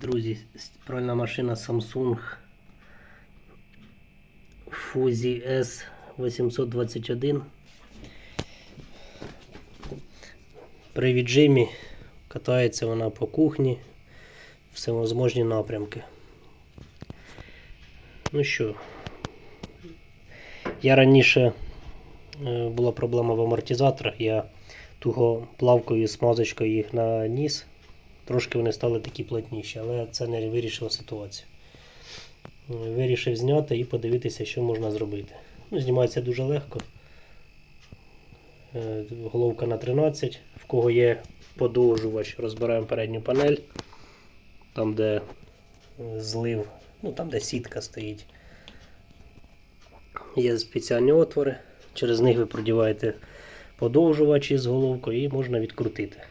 Друзі, пральна машина Samsung Fuzi S821. При віджимі катається вона по кухні, всевозможні напрямки. Ну що, я раніше е, була проблема в амортизаторах, я туго плавкою смазочкою їх наніс. Трошки вони стали такі плотніші, але це не вирішило ситуацію. Е, Вирішив зняти і подивитися, що можна зробити. Ну, знімається дуже легко. Е, Головка на 13. В кого є подовжувач, розбираємо передню панель. Там, де е, злив, ну там, де сітка стоїть. Є спеціальні отвори. Через них ви продіваєте подовжувач із головкою і можна відкрутити.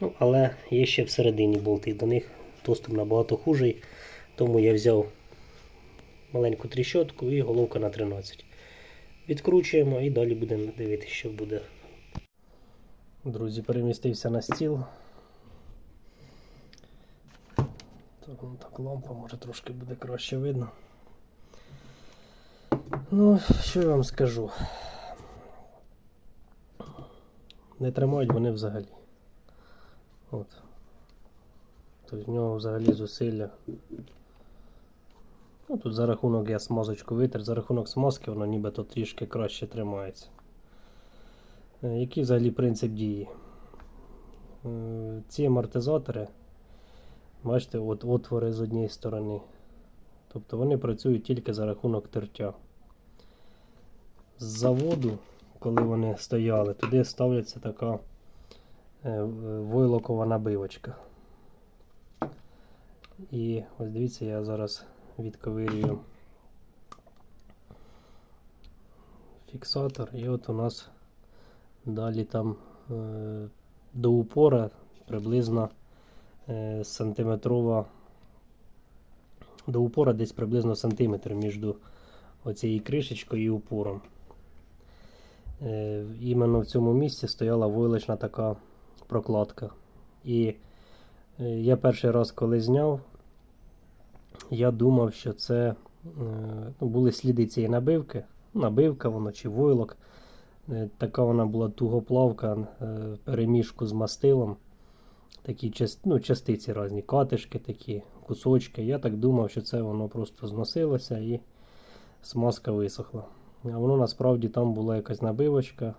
Ну, але є ще всередині болти, до них доступ набагато хужий, тому я взяв маленьку тріщотку і головка на 13. Відкручуємо і далі будемо дивитися, що буде. Друзі, перемістився на стіл. Так, ну, так лампа може трошки буде краще видно. Ну, що я вам скажу? Не тримають вони взагалі. От. Тобто в нього взагалі зусилля. Ну, тут за рахунок я смазочку витер, за рахунок смазки воно нібито трішки краще тримається. Е, Який взагалі принцип дії? Е, Ці амортизатори, бачите, от отвори з однієї сторони. Тобто вони працюють тільки за рахунок тертя. З заводу, коли вони стояли, туди ставляться така е, войлокова набивочка. І ось дивіться, я зараз відковирюю фіксатор, і от у нас далі там е, до упора приблизно е, сантиметрова до упора десь приблизно сантиметр між оцією кришечкою і упором. Іменно в цьому місці стояла войлочна така прокладка. І е, я перший раз, коли зняв, я думав, що це е, ну, були сліди цієї набивки. Набивка воно чи войлок. Е, Така вона була тугоплавка, перемішку з мастилом. Такі ну, частиці різні, катишки такі, кусочки. Я так думав, що це воно просто зносилося і смазка висохла. А воно насправді там була якась набивочка.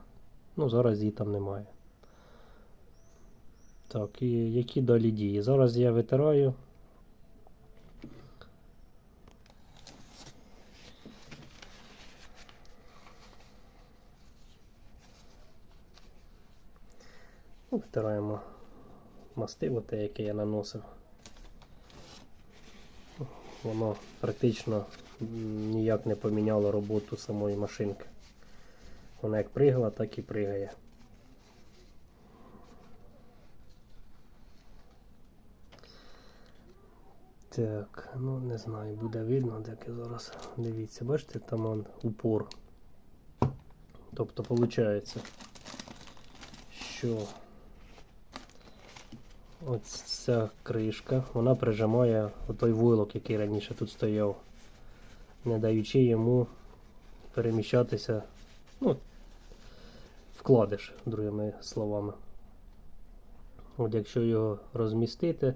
Ну, зараз її там немає. Так, і які далі дії? Зараз я витираю. Ну, Втираємо мастило те, яке я наносив. Воно практично ніяк не поміняло роботу самої машинки. Вона як пригала, так і пригає. Так, ну не знаю, буде видно, так і зараз. Дивіться, бачите, там он упор. Тобто виходить, що ось ця кришка, вона прижимає отой войлок, який раніше тут стояв, не даючи йому переміщатися, ну, вкладиш, другими словами. От якщо його розмістити,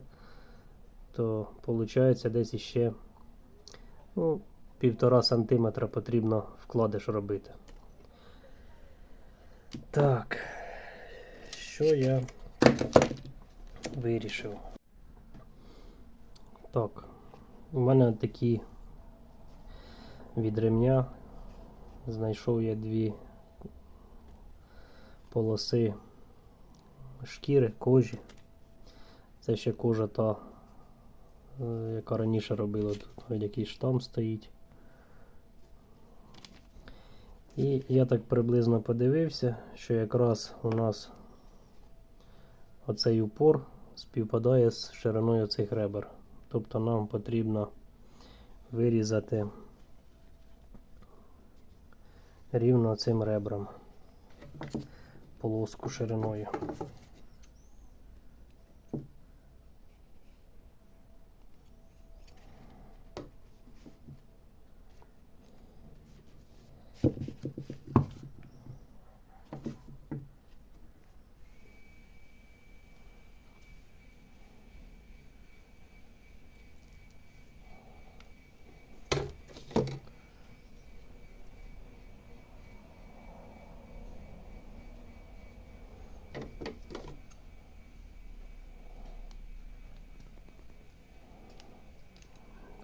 то виходить десь іще ну, півтора сантиметра потрібно вкладиш робити. Так, що я вирішив? Так, у мене такі від ремня. Знайшов я дві полоси шкіри, кожі. Це ще кожа та, яка раніше робила тут, ось який штам стоїть. І я так приблизно подивився, що якраз у нас оцей упор співпадає з шириною цих ребер. Тобто нам потрібно вирізати рівно цим ребрам полоску шириною.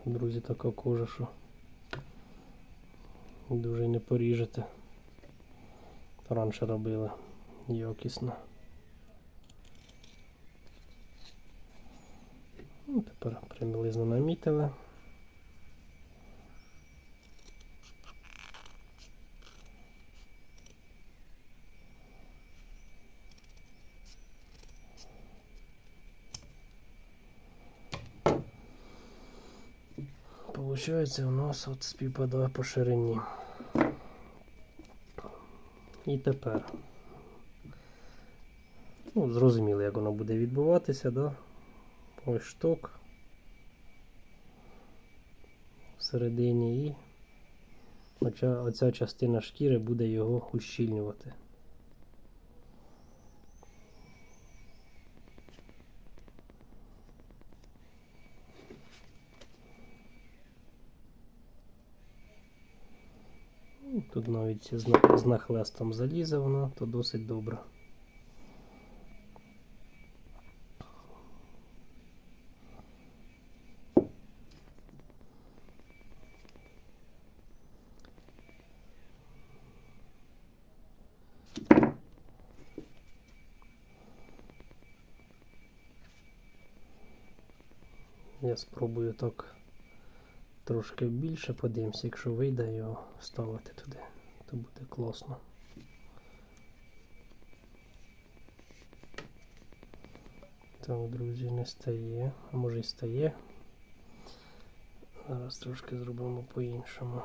Друзі, така кожа, що дуже не поріжете. Раніше робили якісно. Ну, тепер примілизно намітили. Получається у нас от співпадає по ширині. І тепер. Ну, зрозуміло, як воно буде відбуватися, да? Ось шток всередині і оця, оця частина шкіри буде його ущільнювати. Тут навіть з, нахлестом залізе воно, то досить добре. Я спробую так трошки більше подивимося, якщо вийде його ставити туди, то буде класно. Так, друзі, не стає, а може і стає. Зараз трошки зробимо по-іншому.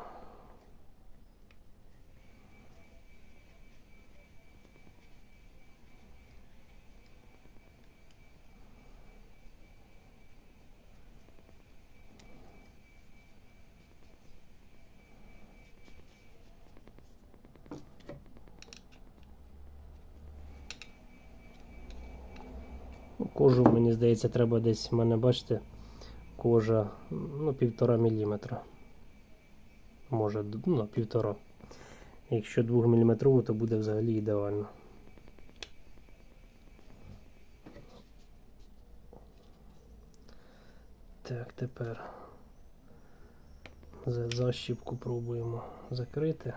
Кожу, мені здається, треба десь в мене, бачите, кожа ну, півтора міліметра. Може, ну, півтора. Якщо 2 мм, то буде взагалі ідеально. Так, тепер защіпку пробуємо закрити.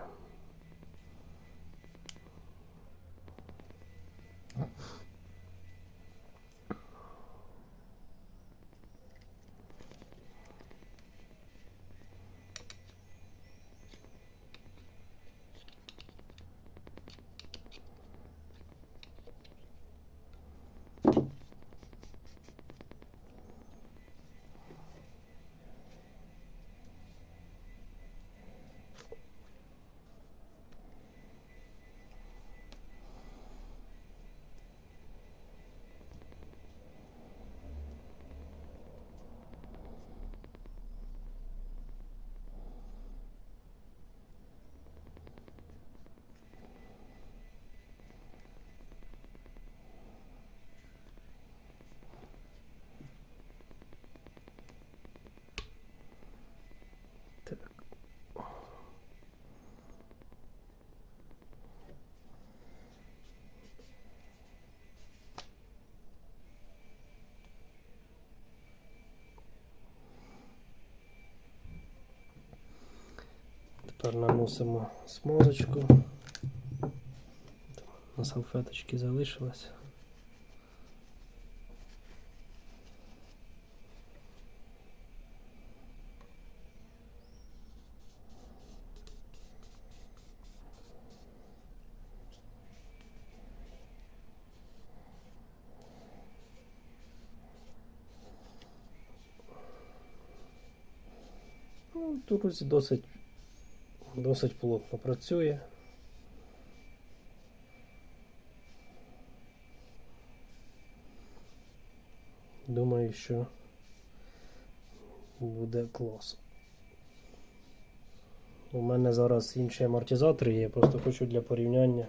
Тепер наносимо смазочку. На салфеточки залишилось. Ну, друзі, досить, досить плотно працює. Думаю, що буде клас. У мене зараз інші амортизатори є, я просто хочу для порівняння.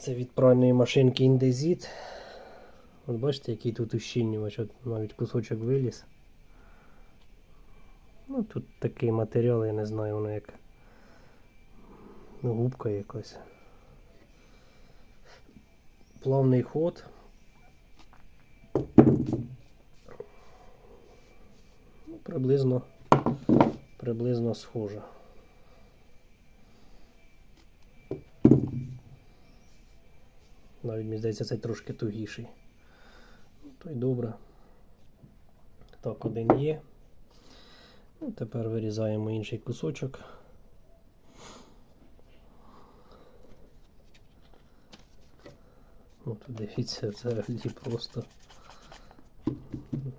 Це від пральної машинки Indesit. От бачите, який тут ущільнювач, от навіть кусочок виліз. Ну тут такий матеріал, я не знаю, воно як губка якась. плавний ход. Ну, приблизно, приблизно схоже. Навіть мені здається, цей трошки тугіший. Ну, то й добре. Так, один є. Ну, тепер вирізаємо інший кусочок. Ну, тут дивіться, взагалі просто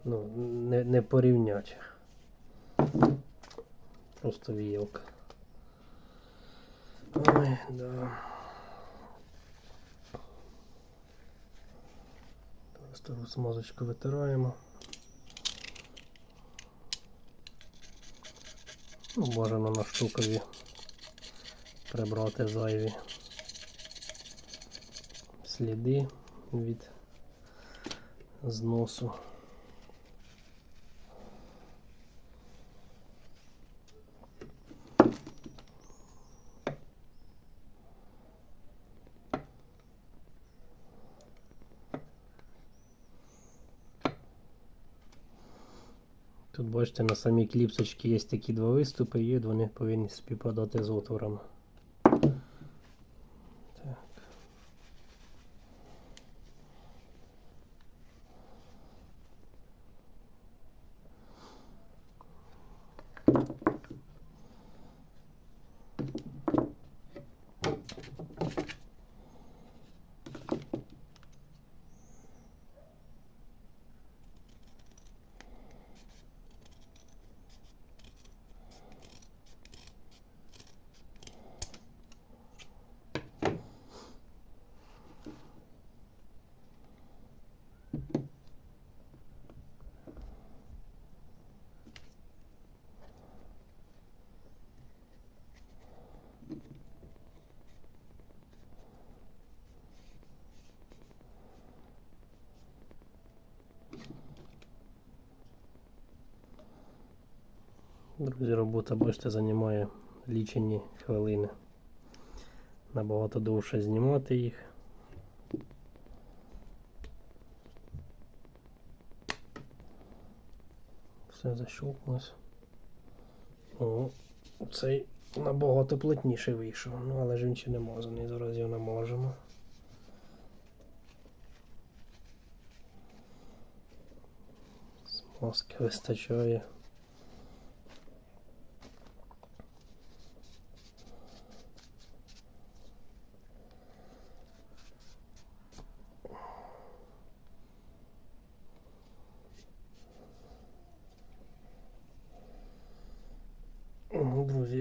ну, не, не порівнять. Просто віялка. Ой, да. Просто смазочку витираємо. Ну, бажано на штукові прибрати зайві сліди від зносу. Тут бачите, на самій кліпсочці є такі два виступи, і вони повинні співпадати з отворами. Так. Друзі, робота, бачите, займає лічені хвилини. Набагато довше знімати їх. Все защелкнулось. О, цей набагато плотніше вийшов. Ну, але ж він ще не мазаний. Зараз його намажемо. Смазки вистачає.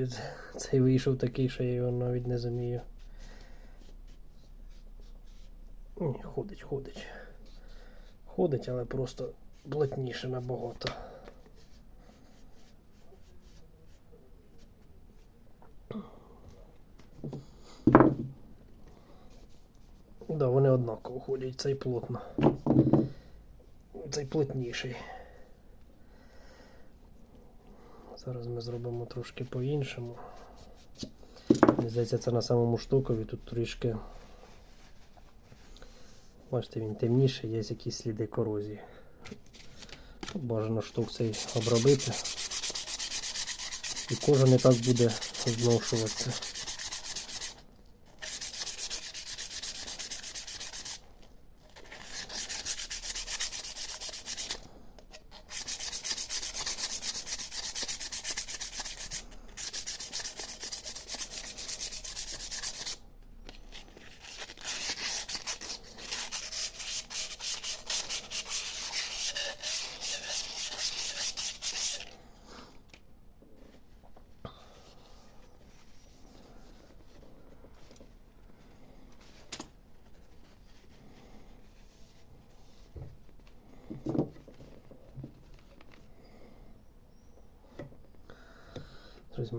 Ну, цей вийшов такий, що я його навіть не замію. Ходить, ходить. Ходить, але просто плотніше набагато. Да, вони однаково ходять, цей плотно. Цей плотніший. Зараз ми зробимо трошки по-іншому. Мені здається, це на самому штукові тут трішки. Бачите, він темніший, є якісь сліди корозії. Бажано штук цей обробити. І кожен і так буде зношуватися.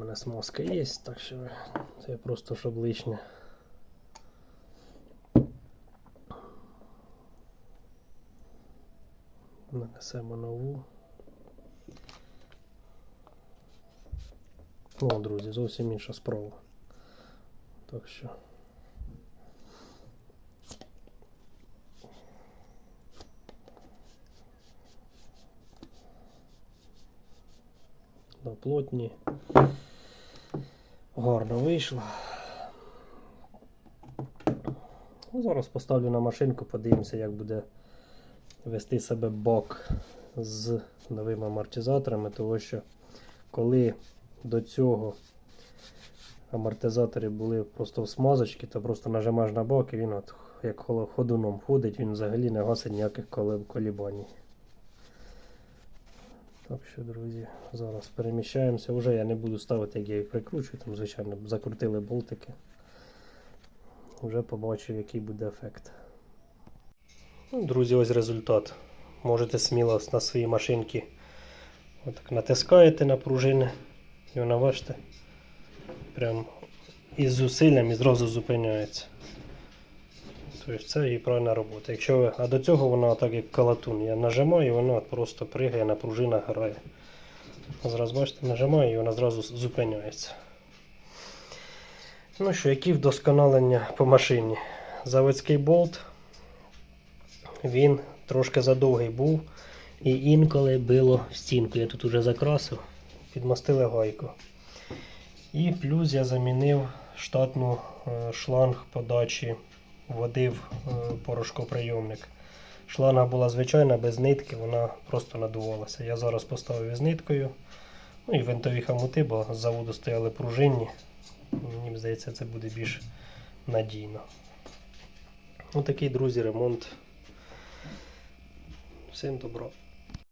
мене смазка є, так що це просто щоб лишнє. Нанесемо нову. О, друзі, зовсім інша справа. Так що. Плотні. Гарно вийшло. Ну, Зараз поставлю на машинку, подивимося, як буде вести себе бак з новими амортизаторами, тому що коли до цього амортизатори були просто в смазочці, то просто нажимаєш на бак і він от, як ходуном ходить, він взагалі не гасить ніяких колібаній. Що, друзі, зараз переміщаємося. Уже я не буду ставити, як я їх прикручую, там, звичайно, закрутили болтики. Вже побачив, який буде ефект. Ну, друзі, ось результат. Можете сміло на своїй машинці отак натискаєте на пружини, і вона, бачите, прям із зусиллям і зразу зупиняється. Тобто це її правильна робота. Якщо ви, а до цього вона так як калатун. Я нажимаю і вона просто пригає на пружинах грає. Зараз бачите, нажимаю і вона зразу зупиняється. Ну що, які вдосконалення по машині? Заводський болт. Він трошки задовгий був. І інколи било в стінку. Я тут уже закрасив, підмастили гайку. І плюс я замінив штатну е, шланг подачі води в е, порошкоприйомник. Шланга була звичайна, без нитки, вона просто надувалася. Я зараз поставив із ниткою. Ну і винтові хамути, бо з заводу стояли пружинні. Мені здається, це буде більш надійно. Ось такий, друзі, ремонт. Всім добро.